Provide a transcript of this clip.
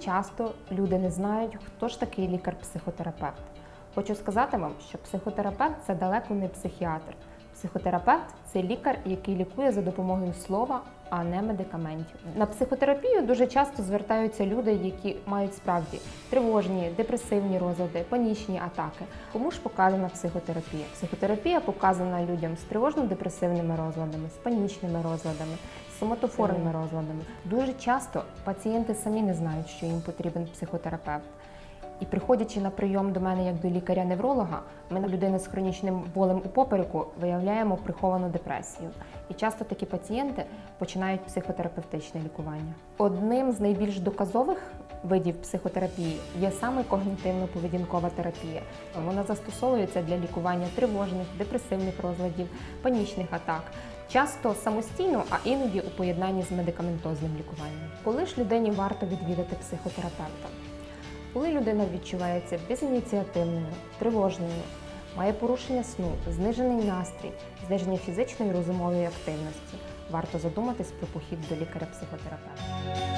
часто люди не знають, хто ж такий лікар-психотерапевт. Хочу сказати вам, що психотерапевт це далеко не психіатр. Психотерапевт це лікар, який лікує за допомогою слова, а не медикаментів. На психотерапію дуже часто звертаються люди, які мають справді тривожні, депресивні розлади, панічні атаки. Кому ж показана психотерапія? Психотерапія показана людям з тривожно-депресивними розладами, з панічними розладами, з соматофорними розладами. Дуже часто пацієнти самі не знають, що їм потрібен психотерапевт. І приходячи на прийом до мене як до лікаря-невролога, ми на людини з хронічним болем у попереку виявляємо приховану депресію. І часто такі пацієнти починають психотерапевтичне лікування. Одним з найбільш доказових видів психотерапії є саме когнітивно-поведінкова терапія. Вона застосовується для лікування тривожних, депресивних розладів, панічних атак. Часто самостійно, а іноді у поєднанні з медикаментозним лікуванням. Коли ж людині варто відвідати психотерапевта? Коли людина відчувається безініціативною, тривожною, має порушення сну, знижений настрій, зниження фізичної розумової активності, варто задуматись про похід до лікаря-психотерапевта.